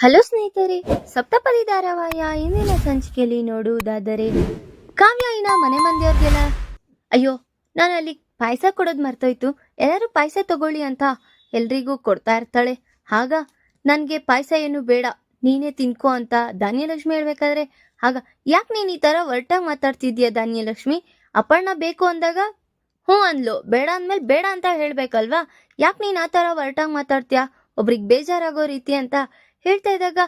Hello ಸ್ನೇಹಿತರೆ, ಸಪ್ತಪದಿ ಧಾರಾವಾಹಿಯ ಇಂದಿನ ಸಂಚಿಕೆಯಲ್ಲಿ ನೋಡುವುದಾದರೆ, ಕಾವ್ಯಾಯಿನ ಮನೆ ಮಂದಿಯವ್ರಿಗೆಲ್ಲ ಅಯ್ಯೋ ನಾನು ಅಲ್ಲಿ ಪಾಯಸ ಕೊಡೋದು ಮರ್ತೋಯ್ತು. ಎಲ್ಲರೂ ಪಾಯಸ ತಗೊಳ್ಳಿ ಅಂತ ಎಲ್ರಿಗೂ ಕೊಡ್ತಾ ಇರ್ತಾಳೆ. ಆಗ ನನಗೆ ಪಾಯಸ ಏನು ಬೇಡ, ನೀನೇ ತಿನ್ಕೋ ಅಂತ ಧಾನ್ಯಲಕ್ಷ್ಮಿ ಹೇಳ್ಬೇಕಾದ್ರೆ, ಆಗ ಯಾಕೆ ನೀನು ಈ ಥರ ಒರ್ಟಾಗಿ ಮಾತಾಡ್ತಿದ್ಯಾ ಧಾನ್ಯಲಕ್ಷ್ಮಿ? ಅಪ್ಪಣ್ಣ ಬೇಕು ಅಂದಾಗ, ಹ್ಞೂ ಅಂದ್ಲು. ಬೇಡ ಅಂದ್ಮೇಲೆ ಬೇಡ ಅಂತ ಹೇಳ್ಬೇಕಲ್ವಾ? ಯಾಕೆ ನೀನು ಆ ಥರ ಒರ್ಟಾಗಿ ಮಾತಾಡ್ತೀಯಾ? ಒಬ್ರಿಗೆ ಬೇಜಾರಾಗೋ ರೀತಿ ಅಂತ ಹೇಳ್ತಾ ಇದ್ದಾಗ,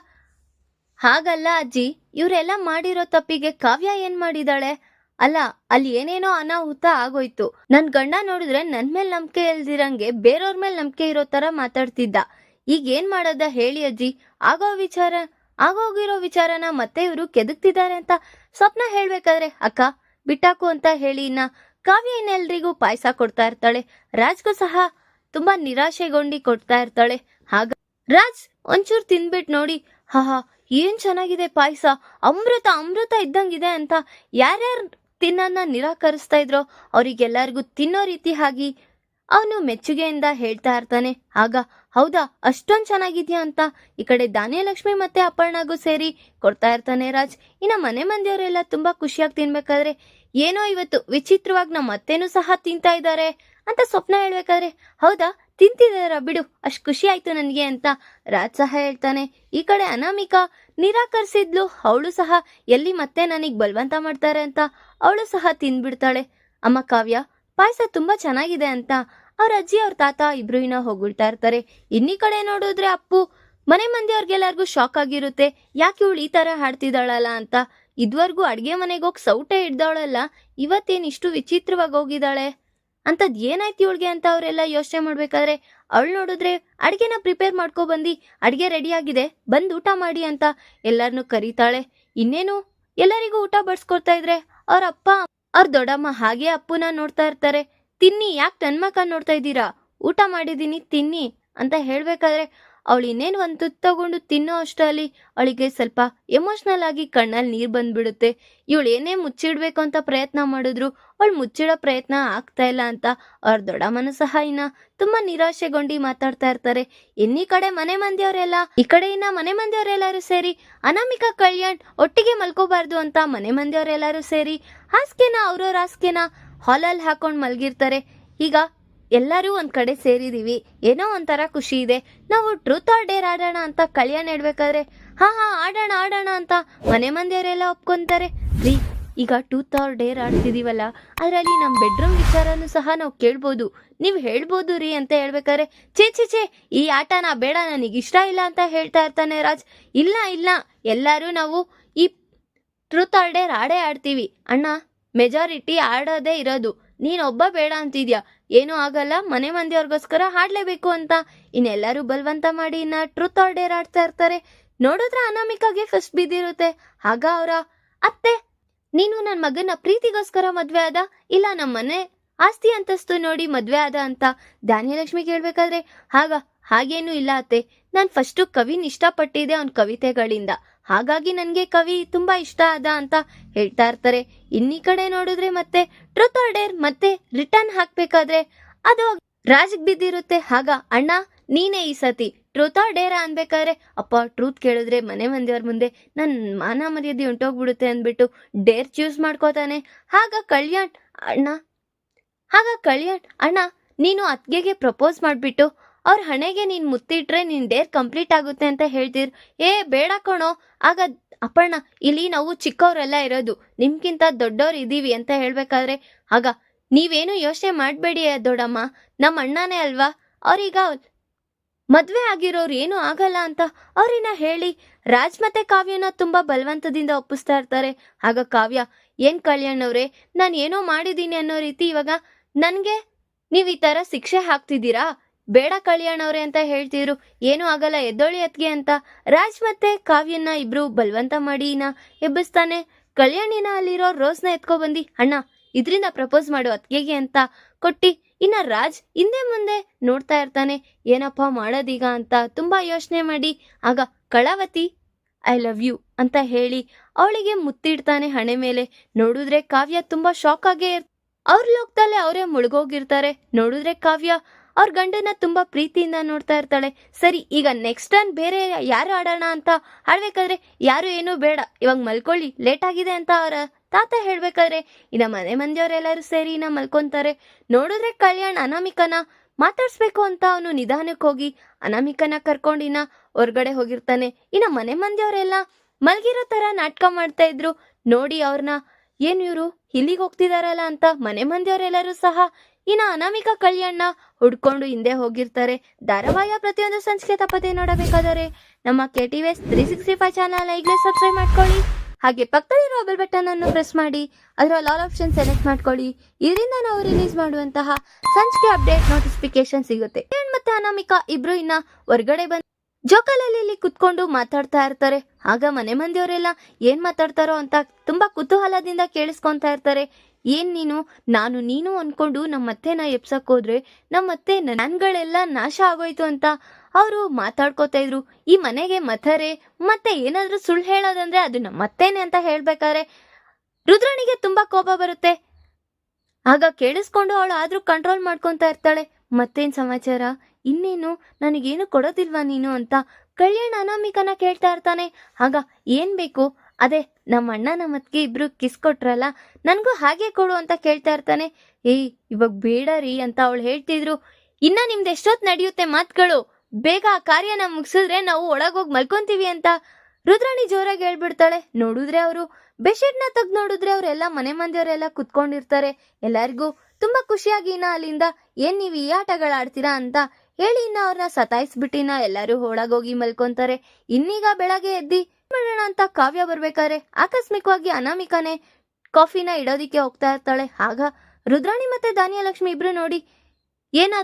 ಹಾಗಲ್ಲ ಅಜ್ಜಿ, ಇವರೆಲ್ಲ ಮಾಡಿರೋ ತಪ್ಪಿಗೆ ಕಾವ್ಯ ಏನ್ ಮಾಡಿದಾಳೆ? ಅಲ್ಲ, ಅಲ್ಲಿ ಏನೇನೋ ಅನಾಹುತ ಆಗೋಯ್ತು. ನನ್ ಗಂಡ ನೋಡಿದ್ರೆ ನನ್ ಮೇಲೆ ನಂಬಿಕೆ ಇಲ್ದಿರಂಗೆ ಬೇರೋರ್ ಮೇಲೆ ನಂಬಿಕೆ ಇರೋ ತರ ಮಾತಾಡ್ತಿದ್ದ. ಈಗ ಏನ್ ಮಾಡೋದ ಹೇಳಿ ಅಜ್ಜಿ. ಆಗೋ ವಿಚಾರ, ಆಗೋಗಿರೋ ವಿಚಾರನ ಮತ್ತೆ ಇವರು ಕೆದಕ್ತಿದ್ದಾರೆ ಅಂತ ಸ್ವಪ್ನ ಹೇಳ್ಬೇಕಾದ್ರೆ, ಅಕ್ಕ, ಬಿಟ್ಟಾಕು ಅಂತ ಹೇಳಿ ಇನ್ನ ಕಾವ್ಯ ಇನ್ನೆಲ್ರಿಗೂ ಪಾಯಸ ಕೊಡ್ತಾ ಇರ್ತಾಳೆ. ರಾಜ್ಗೂ ಸಹ ತುಂಬಾ ನಿರಾಶೆಗೊಂಡಿ ಕೊಡ್ತಾ ಇರ್ತಾಳೆ. ಹಾಗ ರಾಜ್, ಒಂಚೂರು ತಿನ್ಬಿಟ್ ನೋಡಿ. ಹಾ ಹಾ ಏನ್ ಚೆನ್ನಾಗಿದೆ ಪಾಯಸ? ಅಮೃತ ಅಮೃತ ಇದ್ದಂಗಿದೆ ಅಂತ ಯಾರ್ಯಾರು ತಿನ್ನನ್ನ ನಿರಾಕರಿಸ್ತಾ ಇದ್ರೋ ಅವರಿಗೆಲ್ಲರಿಗೂ ತಿನ್ನೋ ರೀತಿ ಆಗಿ ಅವನು ಮೆಚ್ಚುಗೆಯಿಂದ ಹೇಳ್ತಾ ಇರ್ತಾನೆ. ಆಗ, ಹೌದಾ, ಅಷ್ಟೊಂದು ಚೆನ್ನಾಗಿದ್ಯಾ ಅಂತ ಈ ಕಡೆ ಧಾನ್ಯಲಕ್ಷ್ಮಿ ಮತ್ತೆ ಅಪರ್ಣಗೂ ಸೇರಿ ಕೊಡ್ತಾ ಇರ್ತಾನೆ ರಾಜ್. ಇನ್ನ ಮನೆ ಮಂದಿಯವರೆಲ್ಲ ತುಂಬಾ ಖುಷಿಯಾಗಿ ತಿನ್ಬೇಕಾದ್ರೆ ಏನೋ ಇವತ್ತು ವಿಚಿತ್ರವಾಗಿ ನಮ್ಮ ಅತ್ತೆನೂ ಸಹ ತಿಂತಾ ಇದ್ದಾರೆ ಅಂತ ಸ್ವಪ್ನ ಹೇಳ್ಬೇಕಾದ್ರೆ. ಹೌದಾ ತಿಂತಿದಾರ ಬಿಡು, ಅಷ್ಟು ಖುಷಿ ಆಯ್ತು ನನಗೆ ಅಂತ ರಾಜ್ ಸಹ ಹೇಳ್ತಾನೆ. ಈ ಕಡೆ ಅನಾಮಿಕಾ ನಿರಾಕರಿಸಿದ್ಲು, ಅವಳು ಸಹ ಎಲ್ಲಿ ಮತ್ತೆ ನನಗೆ ಬಲವಂತ ಮಾಡ್ತಾರೆ ಅಂತ ಅವಳು ಸಹ ತಿಂದ್ಬಿಡ್ತಾಳೆ. ಅಮ್ಮ ಕಾವ್ಯ, ಪಾಯಸ ತುಂಬಾ ಚೆನ್ನಾಗಿದೆ ಅಂತ ಅವ್ರ ಅಜ್ಜಿ, ಅವ್ರ ತಾತ ಇಬ್ರು ಇನ್ನ ಹೊಗಳ್ತಾ ಇರ್ತಾರೆ. ಇನ್ನಿ ಕಡೆ ನೋಡಿದ್ರೆ ಅಪ್ಪು, ಮನೆ ಮಂದಿ ಅವ್ರಿಗೆಲ್ಲರಿಗೂ ಶಾಕ್ ಆಗಿರುತ್ತೆ. ಯಾಕೆ ಇವಳು ಈ ತರ ಹಾಡ್ತಿದ್ದಾಳಲ್ಲ ಅಂತ. ಇದುವರೆಗೂ ಅಡ್ಗೆ ಮನೆಗೆ ಹೋಗಿ ಸೌಟೆ ಹಿಡ್ದವಳಲ್ಲ, ಇವತ್ತೇನು ಇಷ್ಟು ವಿಚಿತ್ರವಾಗಿ ಹೋಗಿದ್ದಾಳೆ? ಅಂತದ್ ಏನಾಯ್ತು ಇವಳಿಗೆ ಅಂತ ಅವರೆಲ್ಲ ಯೋಚನೆ ಮಾಡ್ಬೇಕಾದ್ರೆ, ಅವಳು ನೋಡಿದ್ರೆ ಅಡ್ಗೆನ ಪ್ರಿಪೇರ್ ಮಾಡ್ಕೊ ಬಂದು, ಅಡ್ಗೆ ರೆಡಿ ಆಗಿದೆ, ಬಂದು ಊಟ ಮಾಡಿ ಅಂತ ಎಲ್ಲರನ್ನೂ ಕರೀತಾಳೆ. ಇನ್ನೇನು? ಎಲ್ಲರಿಗೂ ಊಟ ಬಡ್ಸ್ಕೊಡ್ತಾ ಇದ್ರೆ ಅವ್ರ ಅಪ್ಪ, ಅವ್ರ ದೊಡ್ಡಮ್ಮ ಹಾಗೆ ಅಪ್ಪುನ ನೋಡ್ತಾ ಇರ್ತಾರೆ. ತಿನ್ನಿ, ಯಾಕೆ ತನ್ಮಕ ನೋಡ್ತಾ ಇದ್ದೀರಾ? ಊಟ ಮಾಡಿದ್ದೀನಿ ತಿನ್ನಿ ಅಂತ ಹೇಳ್ಬೇಕಾದ್ರೆ ಅವಳು ಇನ್ನೇನು ಒಂದು ತುತ್ತು ತಗೊಂಡು ತಿನ್ನೋ ಅಷ್ಟರಲ್ಲಿ ಅವಳಿಗೆ ಸ್ವಲ್ಪ ಎಮೋಷ್ನಲ್ ಆಗಿ ಕಣ್ಣಲ್ಲಿ ನೀರು ಬಂದ್ಬಿಡುತ್ತೆ. ಇವಳು ಏನೇ ಮುಚ್ಚಿಡ್ಬೇಕು ಅಂತ ಪ್ರಯತ್ನ ಮಾಡಿದ್ರು ಅವಳು ಮುಚ್ಚಿಡೋ ಪ್ರಯತ್ನ ಆಗ್ತಾ ಇಲ್ಲ ಅಂತ ಅವ್ರ ದೊಡ್ಡ ಸಹ ಇನ್ನ ತುಂಬಾ ನಿರಾಶೆಗೊಂಡು ಮಾತಾಡ್ತಾ ಇರ್ತಾರೆ. ಇನ್ನೀ ಕಡೆ ಮನೆ ಮಂದಿಯವರೆಲ್ಲ, ಈ ಕಡೆ ಇನ್ನ ಮನೆ ಮಂದಿಯವರೆಲ್ಲರೂ ಸೇರಿ ಅನಾಮಿಕಾ ಕಲ್ಯಾಣ್ ಒಟ್ಟಿಗೆ ಮಲ್ಕೋಬಾರ್ದು ಅಂತ ಮನೆ ಮಂದಿಯವರೆಲ್ಲರೂ ಸೇರಿ ಹಾಸಿಗೆನ, ಅವ್ರವ್ರ ಹಾಸಿಗೆನ ಹಾಲಲ್ಲಿ ಹಾಕೊಂಡು ಮಲ್ಗಿರ್ತಾರೆ. ಈಗ ಎಲ್ಲರೂ ಒಂದ್ ಕಡೆ ಸೇರಿದೀವಿ. ಏನೋ ಒಂಥರ ಖುಷಿ ಇದೆ. ನಾವು ಟ್ರೂತ್ ಆರ್ ಡೇರ್ ಆಡೋಣ ಅಂತ ಕಲ್ಯಾಣ ಹೇಳ್ಬೇಕಾದ್ರೆ, ಹಾ ಹಾ, ಆಡೋಣ ಆಡೋಣ ಅಂತ ಮನೆ ಮಂದಿಯವರೆಲ್ಲ ಒಪ್ಕೊಂತಾರೆ. ರೀ, ಈಗ ಟೂತ್ ಆರ್ ಡೇರ್ ಆಡ್ತಿದ್ದೀವಲ್ಲ ಅದರಲ್ಲಿ ನಮ್ಮ ಬೆಡ್ರೂಮ್ ವಿಚಾರನೂ ಸಹ ನಾವು ಕೇಳ್ಬೋದು. ನೀವು ಹೇಳ್ಬೋದು ರೀ ಅಂತ ಹೇಳ್ಬೇಕಾದ್ರೆ, ಛೇ ಛೇ ಛೇ, ಈ ಆಟನ ಬೇಡ, ನನಗೆ ಇಷ್ಟ ಇಲ್ಲ ಅಂತ ಹೇಳ್ತಾ ಇರ್ತಾನೆ ರಾಜ್. ಇಲ್ಲ ಇಲ್ಲ, ಎಲ್ಲರೂ ನಾವು ಈ ಟ್ರೂತ್ ಆರ್ ಡೇರ್ ಆಡೇ ಆಡ್ತೀವಿ. ಅಣ್ಣ ಮೆಜಾರಿಟಿ ಆಡೋದೇ ಇರೋದು. ನೀನೊಬ್ಬ ಬೇಡ ಅಂತಿದ್ಯಾ? ಏನೂ ಆಗಲ್ಲ, ಮನೆ ಮಂದಿಯವ್ರಿಗೋಸ್ಕರ ಹಾಡ್ಲೇಬೇಕು ಅಂತ. ಇನ್ನೆಲ್ಲರೂ ಬಲವಂತ ಮಾಡಿ ಇನ್ನ ಟ್ರೂತ್ ಆರ್ ಡೇರ್ ಆಡ್ತಾ ಇರ್ತಾರೆ. ನೋಡಿದ್ರೆ ಅನಾಮಿಕಾಗೆ ಫಸ್ಟ್ ಬಿದ್ದಿರುತ್ತೆ ಆಗ ಅವರ ಅತ್ತೆ, ನೀನು ನನ್ನ ಮಗನ ಪ್ರೀತಿಗೋಸ್ಕರ ಮದ್ವೆ ಆದ? ಇಲ್ಲ ನಮ್ಮ ಮನೆ ಆಸ್ತಿ ಅಂತಸ್ತು ನೋಡಿ ಮದ್ವೆ ಆದ ಅಂತ. ಧಾನ್ಯಲಕ್ಷ್ಮಿ ಕೇಳ್ಬೇಕಾದ್ರೆ, ಆಗ ಹಾಗೇನೂ ಇಲ್ಲ ಅತ್ತೆ. ನಾನು ಫಸ್ಟು ಕವಿನ ಇಷ್ಟಪಟ್ಟಿದ್ದೆ ಅವನ ಕವಿತೆಗಳಿಂದ. ಹಾಗಾಗಿ ನನಗೆ ಕವಿ ತುಂಬಾ ಇಷ್ಟ ಆದ ಅಂತ ಹೇಳ್ತಾ ಇರ್ತಾರೆ. ಇನ್ನಿ ಕಡೆ ನೋಡಿದ್ರೆ ಮತ್ತೆ ಟ್ರೂತ್ ಆರ್ಡರ್ ಮತ್ತೆ ರಿಟರ್ನ್ ಹಾಕ್ಬೇಕಾದ್ರೆ ಅದು ರಾಜಕ್ ಬಿದ್ದಿರುತ್ತೆ. ಹಾಗ, ಅಣ್ಣ, ನೀನೇ ಈ ಸತಿ ಟ್ರೂತ್ ಆರ್ ಡೇರ ಅನ್ಬೇಕಾದ್ರೆ, ಅಪ್ಪ ಟ್ರೂತ್ ಕೇಳಿದ್ರೆ ಮನೆ ಮಂದಿಯವ್ರ ಮುಂದೆ ನನ್ ಮಾನ ಮರ್ಯಾದೆ ಉಂಟೋಗ್ಬಿಡುತ್ತೆ ಅಂದ್ಬಿಟ್ಟು ಡೇರ್ ಚೂಸ್ ಮಾಡ್ಕೋತಾನೆ. ಹಾಗ, ಕಲ್ಯಾಣ್, ಅಣ್ಣ. ಹಾಗ, ಕಲ್ಯಾಣ್, ಅಣ್ಣ, ನೀನು ಅತ್ಗೆಗೆ ಪ್ರಪೋಸ್ ಮಾಡ್ಬಿಟ್ಟು ಅವ್ರ ಹಣೆಗೆ ನೀನು ಮುತ್ತಿಟ್ರೆ ನಿನ್ ಡೇರ್ ಕಂಪ್ಲೀಟ್ ಆಗುತ್ತೆ ಅಂತ ಹೇಳ್ತೀರ್. ಏ, ಬೇಡ ಕಣೋ. ಆಗ ಅಪ್ಪಣ್ಣ, ಇಲ್ಲಿ ನಾವು ಚಿಕ್ಕವರೆಲ್ಲ ಇರೋದು. ನಿಮ್ಗಿಂತ ದೊಡ್ಡವ್ರು ಇದೀವಿ ಅಂತ ಹೇಳ್ಬೇಕಾದ್ರೆ. ಆಗ, ನೀವೇನು ಯೋಚನೆ ಮಾಡಬೇಡಿ ದೊಡ್ಡಮ್ಮ. ನಮ್ಮ ಅಣ್ಣನೇ ಅಲ್ವಾ? ಅವ್ರೀಗ ಮದ್ವೆ ಆಗಿರೋರು ಏನೂ ಆಗಲ್ಲ ಅಂತ ಅವ್ರಿನ ಹೇಳಿ ರಾಜ್ ಮತ್ತೆ ಕಾವ್ಯನ ತುಂಬಾ ಬಲವಂತದಿಂದ ಒಪ್ಪಿಸ್ತಾ ಇರ್ತಾರೆ. ಆಗ ಕಾವ್ಯ, ಏನ್ ಕಲ್ಯಾಣ್ ಅವ್ರೆ, ನಾನು ಏನೋ ಮಾಡಿದ್ದೀನಿ ಅನ್ನೋ ರೀತಿ ಇವಾಗ ನನಗೆ ನೀವು ಈ ತರ ಶಿಕ್ಷೆ ಹಾಕ್ತಿದ್ದೀರಾ? ಬೇಡ ಕಲ್ಯಾಣ್ ಅವ್ರೆ ಅಂತ ಹೇಳ್ತಿದ್ರು. ಏನೂ ಆಗಲ್ಲ, ಎದ್ದೊಳಿ ಅತ್ಗೆ ಅಂತ. ರಾಜ್ ಮತ್ತೆ ಕಾವ್ಯನ ಇಬ್ರು ಬಲವಂತ ಮಾಡಿ ಇನ್ನ ಎಬ್ಬಿಸ್ತಾನೆ. ಕಲ್ಯಾಣಿನ ಅಲ್ಲಿರೋ ರೋಸ್ನ ಎತ್ಕೊ ಬಂದಿ ಅಣ್ಣ, ಇದ್ರಿಂದ ಪ್ರಪೋಸ್ ಮಾಡು ಅತ್ಗೆಗೆ ಅಂತ ಕೊಟ್ಟಿ, ಇನ್ನ ರಾಜ್ ಹಿಂದೆ ಮುಂದೆ ನೋಡ್ತಾ ಇರ್ತಾನೆ. ಏನಪ್ಪ ಮಾಡೋದೀಗ ಅಂತ ತುಂಬಾ ಯೋಚನೆ ಮಾಡಿ, ಆಗ ಕಳಾವತಿ, ಐ ಲವ್ ಯು ಅಂತ ಹೇಳಿ ಅವಳಿಗೆ ಮುತ್ತಿಡ್ತಾನೆ ಹಣೆ ಮೇಲೆ. ನೋಡಿದ್ರೆ ಕಾವ್ಯ ತುಂಬಾ ಶಾಕ್ ಆಗೇ ಇರ್, ಅವ್ರ ಲೋಕದಲ್ಲೇ ಅವರೇ ಮುಳುಗೋಗಿರ್ತಾರೆ. ನೋಡಿದ್ರೆ ಕಾವ್ಯ ಅವ್ರ ಗಂಡನ ತುಂಬಾ ಪ್ರೀತಿಯಿಂದ ನೋಡ್ತಾ ಇರ್ತಾಳೆ. ಸರಿ, ಈಗ ನೆಕ್ಸ್ಟ್ ಟೈಮ್ ಬೇರೆ ಯಾರು ಆಡೋಣ ಅಂತ ಆಡ್ಬೇಕಾದ್ರೆ ಯಾರು ಏನೂ ಬೇಡ. ಇವಾಗ ಮಲ್ಕೊಳ್ಳಿ ಲೇಟ್ ಆಗಿದೆ ಅಂತ ಅವರ ತಾತ ಹೇಳ್ಬೇಕಾದ್ರೆ ಇನ್ನ ಮನೆ ಮಂದಿಯವರೆಲ್ಲರೂ ಸೇರಿ ಇನ್ನ ಮಲ್ಕೊಂತಾರೆ. ನೋಡಿದ್ರೆ ಕಲ್ಯಾಣ್ ಅನಾಮಿಕನ ಮಾತಾಡ್ಸ್ಬೇಕು ಅಂತ ಅವನು ನಿಧಾನಕ್ಕೆ ಹೋಗಿ ಅನಾಮಿಕನ ಕರ್ಕೊಂಡಿನ ಹೊರ್ಗಡೆ ಹೋಗಿರ್ತಾನೆ. ಇನ್ನ ಮನೆ ಮಂದಿಯವರೆಲ್ಲ ಮಲ್ಗಿರೋ ತರ ನಾಟಕ ಮಾಡ್ತಾ ಇದ್ರು. ನೋಡಿ ಅವ್ರನ್ನ ಏನ್ ಇವ್ರು, ಇಲ್ಲಿಗೆ ಹೋಗ್ತಿದಾರಲ್ಲ ಅಂತ ಮನೆ ಮಂದಿಯವರೆಲ್ಲರೂ ಸಹ ಇನ್ನ ಅನಾಮಿಕ ಕಲ್ಯಾಣ್ನ ಹುಡ್ಕೊಂಡು ಹಿಂದೆ ಹೋಗಿರ್ತಾರೆ. ಧಾರಾವಾಹಿಯ ಪ್ರತಿಯೊಂದು ಸಂಚಿಕೆ ತಪ್ಪದೆ ನೋಡಬೇಕಾದರೆ ನಮ್ಮ K T S three sixty five channel ಈಗಲೇ ಸಬ್ಸ್ಕ್ರೈಬ್ ಮಾಡ್ಕೊಳ್ಳಿ. ಹಾಗೆ ಪಕ್ಕದಲ್ಲಿರೋ ಬೆಲ್ ಬಟನ್ ಅನ್ನು ಪ್ರೆಸ್ ಮಾಡಿ. ಅದರ ಲಾಲ್ ಆಪ್ಷನ್ ಸೆಲೆಕ್ಟ್ ಮಾಡ್ಕೊಳ್ಳಿ. ಇದರಿಂದ ನಾವು ರಿಲೀಸ್ ಮಾಡುವಂತಹ ಸಂಚಿಕೆ ಅಪ್ಡೇಟ್ ನೋಟಿಫಿಕೇಶನ್ ಸಿಗುತ್ತೆ. ಮತ್ತೆ ಅನಾಮಿಕಾ ಇಬ್ರು ಇನ್ನ ಹೊರಗಡೆ ಬಂದು ಜೋಕಾಲಲ್ಲಿ ಇಲ್ಲಿ ಕುತ್ಕೊಂಡು ಮಾತಾಡ್ತಾ ಇರ್ತಾರೆ. ಆಗ ಮನೆ ಮಂದಿಯವರೆಲ್ಲ ಏನ್ ಮಾತಾಡ್ತಾರೋ ಅಂತ ತುಂಬಾ ಕುತೂಹಲದಿಂದ ಕೇಳಿಸ್ಕೊಂತಾ ಇರ್ತಾರೆ. ಏನ್ ನೀನು? ನಾನು ನೀನು ಅನ್ಕೊಂಡು ನಮ್ಮ ಅತ್ತೆನ ಎಪ್ಸಕ್ ಹೋದ್ರೆ ನಮ್ಮ ಅತ್ತೆ ನನ್ಗಳೆಲ್ಲ ನಾಶ ಆಗೋಯ್ತು ಅಂತ ಅವರು ಮಾತಾಡ್ಕೋತಾ ಇದ್ರು. ಈ ಮನೆಗೆ ಮಥರೆ, ಮತ್ತೆ ಏನಾದ್ರೂ ಸುಳ್ಳು ಹೇಳೋದಂದ್ರೆ ಅದು ನಮ್ಮತ್ತೇನೆ ಅಂತ ಹೇಳ್ಬೇಕಾದ್ರೆ ರುದ್ರಣಿಗೆ ತುಂಬಾ ಕೋಪ ಬರುತ್ತೆ. ಆಗ ಕೇಳಿಸ್ಕೊಂಡು ಅವಳು ಆದ್ರೂ ಕಂಟ್ರೋಲ್ ಮಾಡ್ಕೊಂತ ಇರ್ತಾಳೆ. ಮತ್ತೇನ್ ಸಮಾಚಾರ? ಇನ್ನೇನು? ನನಗೇನು ಕೊಡೋದಿಲ್ವಾ ನೀನು ಅಂತ ಕಲ್ಯಾಣ ಅನಾಮಿಕನ ಕೇಳ್ತಾ ಇರ್ತಾನೆ. ಆಗ ಏನ್ ಬೇಕು? ಅದೇ ನಮ್ಮ ಅಣ್ಣ ನಮ್ಮ ಅತ್ತಿಗೆ ಇಬ್ರು ಕಿಸ್ ಕೊಟ್ರಲ್ಲ, ನನಗೂ ಹಾಗೆ ಕೊಡು ಅಂತ ಕೇಳ್ತಾ ಇರ್ತಾನೆ. ಏಯ್, ಇವಾಗ ಬೇಡ ರೀ ಅಂತ ಅವಳು ಹೇಳ್ತಿದ್ರು. ಇನ್ನ ನಿಮ್ದು ಎಷ್ಟೊತ್ತು ನಡೆಯುತ್ತೆ ಮಾತುಗಳು ಬೇಗ ಆ ಕಾರ್ಯನ ಮುಗಿಸಿದ್ರೆ ನಾವು ಒಳಗೋಗಿ ಮಲ್ಕೊಂತೀವಿ ಅಂತ. ರುದ್ರಾಣಿ ಜೋರಾಗಿ ಹೇಳ್ಬಿಡ್ತಾಳೆ. ನೋಡಿದ್ರೆ ಅವರು ಬೆಡ್ಶೀಟ್ನ ತೆಗ್ದು ನೋಡಿದ್ರೆ ಅವರೆಲ್ಲ ಮನೆ ಮಂದಿಯವರೆಲ್ಲ ಕುತ್ಕೊಂಡಿರ್ತಾರೆ. ಎಲ್ಲರಿಗೂ ತುಂಬಾ ಖುಷಿಯಾಗಿ ಇನ್ನ ಅಲ್ಲಿಂದ ಏನ್ ನೀವು ಈ ಆಟಗಳು ಆಡ್ತೀರಾ ಅಂತ ಹೇಳಿ ಇನ್ನ ಅವ್ರನ್ನ ಸತಾಯಿಸ್ಬಿಟ್ಟಿನ ಎಲ್ಲರೂ ಒಳಗೋಗಿ ಮಲ್ಕೊಂತಾರೆ. ಇನ್ನೀಗ ಬೆಳಗ್ಗೆ ಎದ್ದಿ ಮಾಡೋಣ ಅಂತ ಕಾವ್ಯ ಬರ್ಬೇಕಾದ್ರೆ ಆಕಸ್ಮಿಕವಾಗಿ ಅನಾಮಿಕಾನೆ ಕಾಫಿನ ಇಡೋದಿಕ್ಕೆ ಹೋಗ್ತಾ ಇರ್ತಾಳೆ. ಆಗ ರುದ್ರಾಣಿ ಮತ್ತೆ ಧಾನ್ಯಲಕ್ಷ್ಮಿ ಇಬ್ರು ನೋಡಿ, ಏನ,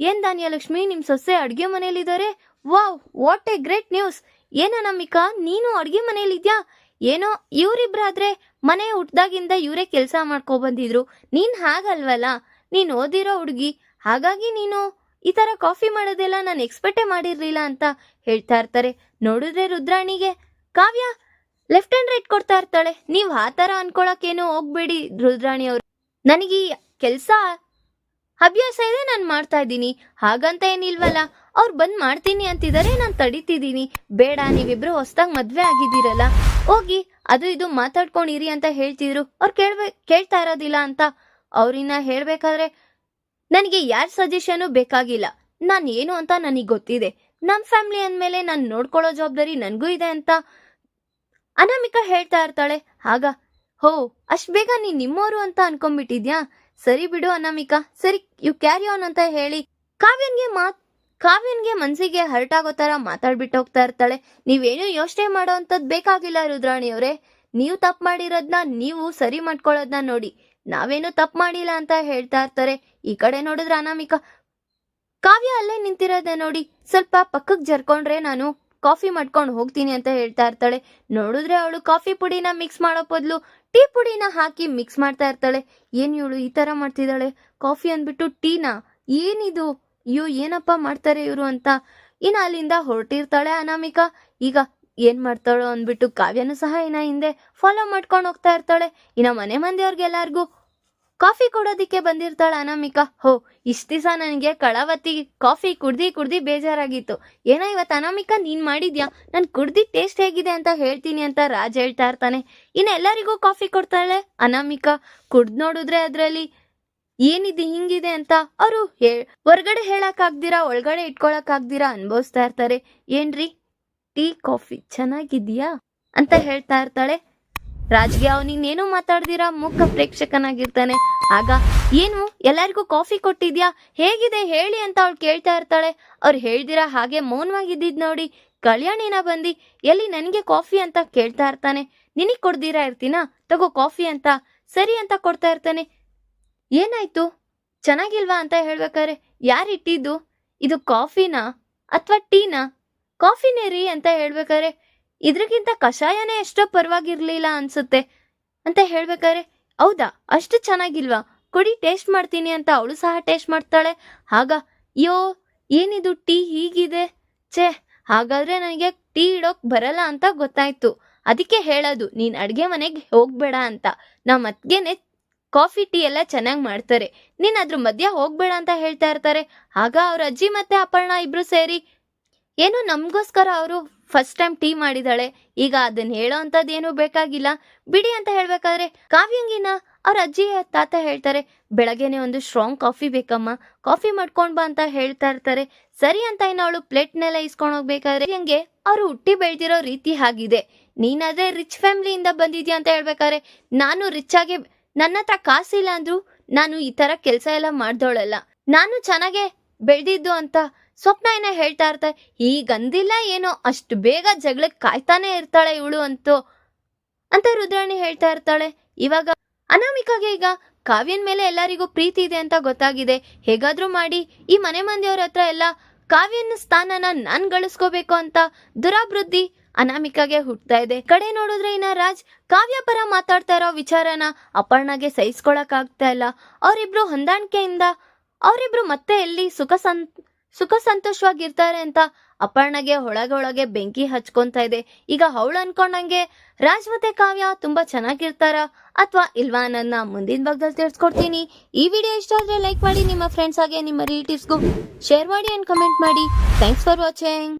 ಏನ್ ಧಾನ್ಯಲಕ್ಷ್ಮಿ ನಿಮ್ ಸೊಸೆ ಅಡ್ಗೆ ಮನೇಲಿದ್ದಾರೆ wow, what a great news! ಏನ ಅನಾಮಿಕಾ, ನೀನು ಅಡ್ಗೆ ಮನೇಲಿದ್ಯಾ ಏನೋ ಇವರಿಬ್ರಾದ್ರೆ ಮನೆ ಹುಟ್ದಾಗಿಂದ ಇವರೇ ಕೆಲಸ ಮಾಡ್ಕೊ ಬಂದಿದ್ರು. ನೀನ್ ಹಾಗಲ್ವಲ್ಲ? ನೀನ್ ಓದಿರೋ ಹುಡುಗಿ. ಹಾಗಾಗಿ ನೀನು ಈ ತರ ಕಾಫಿ ಮಾಡೋದೆಲ್ಲ ನಾನು ಎಕ್ಸ್ಪೆಕ್ಟೇ ಮಾಡಿರ್ಲಿಲ್ಲ ಅಂತ ಹೇಳ್ತಾ ಇರ್ತಾರೆ. ನೋಡಿದ್ರೆ ರುದ್ರಾಣಿಗೆ ಕಾವ್ಯ ಲೆಫ್ಟ್ ಹ್ಯಾಂಡ್ ರೈಟ್ ಕೊಡ್ತಾ ಇರ್ತಾಳೆ. ನೀವು ಆ ಥರ ಅನ್ಕೊಳಕ್ಕೇನು ಹೋಗ್ಬೇಡಿ ರುದ್ರಾಣಿ ಅವರು. ನನಗೆ ಈ ಕೆಲಸ, ಅಭ್ಯಾಸ ಇದೆ, ನಾನು ಮಾಡ್ತಾ ಇದ್ದೀನಿ. ಹಾಗಂತ ಏನಿಲ್ವಲ್ಲ, ಅವ್ರು ಬಂದು ಮಾಡ್ತೀನಿ ಅಂತಿದ್ದಾರೆ ನಾನು ತಡಿತಿದ್ದೀನಿ. ಬೇಡ, ನೀವಿಬ್ರು ಹೊಸ್ದಾಗಿ ಮದುವೆ ಆಗಿದ್ದೀರಲ್ಲ. ಹೋಗಿ, ಅದು ಇದು ಮಾತಾಡ್ಕೊಂಡಿರಿ ಅಂತ ಹೇಳ್ತಿದ್ರು. ಅವ್ರು ಕೇಳ್ಬೇ, ಕೇಳ್ತಾ ಇರೋದಿಲ್ಲ ಅಂತ ಅವ್ರಿನ್ನ ಹೇಳಬೇಕಾದ್ರೆ, ನನಗೆ ಯಾರ ಸಜೆಷನು ಬೇಕಾಗಿಲ್ಲ. ನಾನು ಏನು ಅಂತ ನನಗೆ ಗೊತ್ತಿದೆ. ನಮ್ಮ ಫ್ಯಾಮಿಲಿ ಅಂದಮೇಲೆ ನಾನು ನೋಡ್ಕೊಳ್ಳೋ ಜವಾಬ್ದಾರಿ ನನಗೂ ಇದೆ ಅಂತ ಅನಾಮಿಕಾ ಹೇಳ್ತಾ ಇರ್ತಾಳೆ. ಆಗ, ಹೋ, ಅಷ್ಟ್ ಬೇಗ ನೀನ್ ನಿಮ್ಮೋರು ಅಂತ ಅನ್ಕೊಂಡ್ಬಿಟ್ಟಿದ್ಯಾ? ಸರಿ ಬಿಡು ಅನಾಮಿಕಾ, ಸರಿ ಯು ಕ್ಯಾರಿ ಆನ್ ಅಂತ ಹೇಳಿ ಕಾವ್ಯನ್ಗೆ ಮಾತ್, ಕಾವ್ಯನ್ಗೆ ಮನ್ಸಿಗೆ ಹರ್ಟ್ ಆಗೋ ತರ ಮಾತಾಡ್ಬಿಟ್ಟು ಹೋಗ್ತಾ ಇರ್ತಾಳೆ. ನೀವೇನು ಯೋಚನೆ ಮಾಡೋ ಅಂತದ್ ಬೇಕಾಗಿಲ್ಲ ರುದ್ರಾಣಿ ಅವರೇ. ನೀವು ತಪ್ಪು ಮಾಡಿರೋದನ್ನ ನೀವು ಸರಿ ಮಾಡ್ಕೊಳ್ಳೋದನ್ನ ನೋಡಿ. ನಾವೇನು ತಪ್ಪು ಮಾಡಿಲ್ಲ ಅಂತ ಹೇಳ್ತಾ ಇರ್ತಾರೆ. ಈ ಕಡೆ ನೋಡಿದ್ರೆ ಅನಾಮಿಕಾ ಕಾವ್ಯ ಅಲ್ಲೇ ನಿಂತಿರೋದೆ ನೋಡಿ. ಸ್ವಲ್ಪ ಪಕ್ಕಕ್ಕೆ ಜರ್ಕೊಂಡ್ರೆ ನಾನು ಕಾಫಿ ಮಾಡ್ಕೊಂಡು ಹೋಗ್ತೀನಿ ಅಂತ ಹೇಳ್ತಾ ಇರ್ತಾಳೆ. ನೋಡಿದ್ರೆ ಅವಳು ಕಾಫಿ ಪುಡಿನ ಮಿಕ್ಸ್ ಮಾಡೋ ಬದಲು ಟೀ ಪುಡಿನ ಹಾಕಿ ಮಿಕ್ಸ್ ಮಾಡ್ತಾ ಇರ್ತಾಳೆ. ಏನು ಇವಳು ಈ ತರ ಮಾಡ್ತಿದ್ದಾಳೆ? ಕಾಫಿ ಅಂದ್ಬಿಟ್ಟು ಟೀನಾ? ಏನಿದು? ಅಯ್ಯೋ, ಏನಪ್ಪ ಮಾಡ್ತಾರೆ ಇವರು ಅಂತ. ಇನ್ನು ಅಲ್ಲಿಂದ ಹೊರಟಿರ್ತಾಳೆ ಅನಾಮಿಕಾ. ಈಗ ಏನ್ ಮಾಡ್ತಾಳೋ ಅಂದ್ಬಿಟ್ಟು ಕಾವ್ಯನು ಸಹ ಇನ್ನ ಹಿಂದೆ ಫಾಲೋ ಮಾಡ್ಕೊಂಡು ಹೋಗ್ತಾ ಇರ್ತಾಳೆ. ಇನ್ನ ಮನೆ ಮಂದಿಯವ್ರಿಗೆಲ್ಲಾರ್ಗೂ ಕಾಫಿ ಕೊಡೋದಿಕ್ಕೆ ಬಂದಿರ್ತಾಳೆ ಅನಾಮಿಕಾ. ಹೋ, ಇಷ್ಟ ದಿವಸ ನನಗೆ ಕಳವತ್ತಿ ಕಾಫಿ ಕುಡ್ದಿ ಕುಡ್ದಿ ಬೇಜಾರಾಗಿತ್ತು. ಏನೋ ಇವತ್ತು ಅನಾಮಿಕಾ ನೀನ್ ಮಾಡಿದ್ಯಾ? ನಾನು ಕುಡ್ದಿ ಟೇಸ್ಟ್ ಹೇಗಿದೆ ಅಂತ ಹೇಳ್ತೀನಿ ಅಂತ ರಾಜ್ ಹೇಳ್ತಾ ಇರ್ತಾನೆ. ಇನ್ನು ಎಲ್ಲರಿಗೂ ಕಾಫಿ ಕೊಡ್ತಾಳೆ ಅನಾಮಿಕಾ. ಕುಡ್ದು ನೋಡಿದ್ರೆ ಅದರಲ್ಲಿ ಏನಿದೆ, ಹಿಂಗಿದೆ ಅಂತ ಅವರು ಹೊರಗಡೆ ಹೇಳೋಕ್ಕಾಗ್ದಿರಾ, ಒಳಗಡೆ ಇಟ್ಕೊಳಕ್ಕಾಗ್ದಿರಾ ಅನ್ಭವಿಸ್ತಾ ಇರ್ತಾರೆ. ಏನ್ರಿ? ಟೀ, ಕಾಫಿ ಚೆನ್ನಾಗಿದೆಯಾ? ಅಂತ ಹೇಳ್ತಾ ಇರ್ತಾಳೆ. ರಾಜ್ಗೆ ಅವನಿನ್ನೇನು ಮಾತಾಡ್ದಿರಾ? ಮುಖ ಪ್ರೇಕ್ಷಕನಾಗಿರ್ತಾನೆ. ಆಗ, ಏನು? ಎಲ್ಲರಿಗೂ ಕಾಫಿ ಕೊಟ್ಟಿದ್ಯಾ? ಹೇಗಿದೆ? ಹೇಳಿ ಅಂತ ಅವಳು ಕೇಳ್ತಾ ಇರ್ತಾಳೆ. ಅವ್ರು ಹೇಳ್ದಿರಾ ಹಾಗೆ ಮೌನವಾಗಿದ್ದಿದ್ ನೋಡಿ ಕಲ್ಯಾಣಿನ ಬಂದಿ? ಎಲ್ಲಿ ನನಗೆ ಕಾಫಿ ಅಂತ ಕೇಳ್ತಾ ಇರ್ತಾನೆ. ನಿನಗೆ ಕೊಡ್ದಿರಾ ಇರ್ತೀನಾ? ತಗೋ ಕಾಫಿ ಅಂತ. ಸರಿ ಅಂತ ಕೊಡ್ತಾ ಇರ್ತಾನೆ. ಏನಾಯ್ತು? ಚೆನ್ನಾಗಿಲ್ವಾ ಅಂತ ಹೇಳ್ಬೇಕಾರೆ ಯಾರು ಇಟ್ಟಿದ್ದು? ಇದು ಕಾಫಿನಾ? ಅಥವಾ ಟೀನಾ? ಕಾಫಿನೇ ರೀ ಅಂತ ಹೇಳ್ಬೇಕಾರೆ ಇದ್ರಕ್ಕಿಂತ ಕಷಾಯನೇ ಎಷ್ಟೋ ಪರವಾಗಿರ್ಲಿಲ್ಲ ಅನ್ಸುತ್ತೆ. ಅಂತ ಹೇಳ್ಬೇಕಾದ್ರೆ, ಹೌದಾ, ಅಷ್ಟು ಚೆನ್ನಾಗಿಲ್ವಾ? ಕೊಡಿ, ಟೇಸ್ಟ್ ಮಾಡ್ತೀನಿ ಅಂತ ಅವಳು ಸಹ ಟೇಸ್ಟ್ ಮಾಡ್ತಾಳೆ. ಆಗ ಯೋ ಏನಿದು ಟೀ ಹೀಗಿದೆ? ಛೇ, ಹಾಗಾದ್ರೆ ನನಗೆ ಟೀ ಇಡೋಕ್ ಬರಲ್ಲ ಅಂತ ಗೊತ್ತಾಯ್ತು. ಅದಕ್ಕೆ ಹೇಳೋದು, ನೀನ್ ಅಡ್ಗೆ ಮನೆಗೆ ಹೋಗ್ಬೇಡ ಅಂತ. ನಮ್ಮ ಅತ್ಗೆನೆ ಕಾಫಿ, ಟೀ ಎಲ್ಲ ಚೆನ್ನಾಗಿ ಮಾಡ್ತಾರೆ. ನೀನ್ ಅದ್ರ ಮಧ್ಯ ಹೋಗ್ಬೇಡ ಅಂತ ಹೇಳ್ತಾ ಇರ್ತಾರೆ. ಆಗ ಅವ್ರ ಅಜ್ಜಿ ಮತ್ತೆ ಅಪರ್ಣ ಇಬ್ರು ಸೇರಿ, ಏನೋ ನಮಗೋಸ್ಕರ ಅವರು ಫಸ್ಟ್ ಟೈಮ್ ಟೀ ಮಾಡಿದಾಳೆ. ಈಗ ಅದನ್ನ ಹೇಳೋ ಅಂತದೇನು ಬೇಕಾಗಿಲ್ಲ. ಬಿಡಿ ಅಂತ ಹೇಳ್ಬೇಕಾದ್ರೆ ಕಾವ್ಯಂಗಿನ ಅವ್ರ ಅಜ್ಜಿ, ತಾತ ಹೇಳ್ತಾರೆ, ಬೆಳಗ್ಗೆನೆ ಒಂದು ಸ್ಟ್ರಾಂಗ್ ಕಾಫಿ ಬೇಕಮ್ಮ. ಕಾಫಿ ಮಾಡ್ಕೊಂಡ್ ಬಾ ಅಂತ ಹೇಳ್ತಾ ಇರ್ತಾರೆ. ಸರಿ ಅಂತ ಇನ್ನು ಅವಳು ಪ್ಲೇಟ್ನೆಲ್ಲ ಇಸ್ಕೊಂಡು ಹೋಗ್ಬೇಕಾದ್ರೆ ಹಂಗೆ ಅವ್ರು ಹುಟ್ಟಿ ಬೆಳೆದಿರೋ ರೀತಿ ಆಗಿದೆ. ನೀನಾದ್ರೆ ರಿಚ್ ಫ್ಯಾಮಿಲಿಯಿಂದ ಬಂದಿದ್ಯಾ ಅಂತ ಹೇಳ್ಬೇಕಾದ್ರೆ, ನಾನು ರಿಚ್ ಆಗಿ ನನ್ನ ಹತ್ರ ಕಾಸಿಲ್ಲ ಅಂದ್ರು ನಾನು ಈ ತರ ಕೆಲಸ ಎಲ್ಲ ಮಾಡ್ದೋಳಲ್ಲ ನಾನು ಚೆನ್ನಾಗೆ ಬೆಳೆದಿದ್ದು ಅಂತ ಸ್ವಪ್ನ ಏನ ಹೇಳ್ತಾ ಇರ್ತಾರೆ ಈಗಂದಿಲ್ಲ ಏನೋ, ಅಷ್ಟು ಬೇಗ ಜಗಳಕ್ಕೆ ಕಾಯ್ತಾನೆ ಇರ್ತಾಳೆ ಇವಳು ಅಂತೂ. ಅಂತ ರುದ್ರಾಣಿ ಹೇಳ್ತಾ ಇರ್ತಾಳೆ, ಇವಾಗ ಅನಾಮಿಕಾಗೆ ಈಗ ಕಾವ್ಯನ್ ಮೇಲೆ ಎಲ್ಲರಿಗೂ ಪ್ರೀತಿ ಇದೆ ಅಂತ ಗೊತ್ತಾಗಿದೆ. ಹೇಗಾದ್ರೂ ಮಾಡಿ, ಈ ಮನೆ ಮಂದಿಯವ್ರ ಹತ್ರ ಎಲ್ಲ ಕಾವ್ಯನ ಸ್ಥಾನನ ನಾನ್ ಗಳಿಸ್ಕೋಬೇಕು ಅಂತ ದುರಾಭಿವೃದ್ಧಿ ಅನಾಮಿಕಾಗೆ ಹುಟ್ತಾ ಇದೆ. ಕಡೆ ನೋಡಿದ್ರೆ ಇನ್ನ ರಾಜ್ ಕಾವ್ಯ ಪರ ಮಾತಾಡ್ತಾ ಇರೋ ವಿಚಾರನ ಅಪರ್ಣಗೆ ಸಹಿಸ್ಕೊಳಕ್ ಆಗ್ತಾ ಇಲ್ಲ. ಅವರಿಬ್ರು ಹೊಂದಾಣಿಕೆಯಿಂದ, ಅವರಿಬ್ರು ಮತ್ತೆ ಎಲ್ಲಿ ಸುಖ ಸಂ ಸುಖ ಸಂತೋಷವಾಗಿರ್ತಾರೆ ಅಂತ ಅಪರ್ಣಗೆ ಒಳಗೆ ಬೆಂಕಿ ಹಚ್ಕೊಂತ ಇದೆ. ಈಗ ಅವಳು ಅನ್ಕೊಂಡಂಗೆ ರಾಜ್ ಕಾವ್ಯ ತುಂಬಾ ಚೆನ್ನಾಗಿರ್ತಾರ ಅಥವಾ ಇಲ್ವಾ ನನ್ನ ಮುಂದಿನ ಭಾಗದಲ್ಲಿ ತಿಳಿಸ್ಕೊಡ್ತೀನಿ. ಈ ವಿಡಿಯೋ ಇಷ್ಟ ಆದ್ರೆ ಲೈಕ್ ಮಾಡಿ, ನಿಮ್ಮ ಫ್ರೆಂಡ್ಸ್ ಹಾಗೆ ನಿಮ್ಮ ರಿಲೇಟಿವ್ಸ್ಗೂ ಶೇರ್ ಮಾಡಿ ಅಂಡ್ ಕಮೆಂಟ್ ಮಾಡಿ. Thanks for watching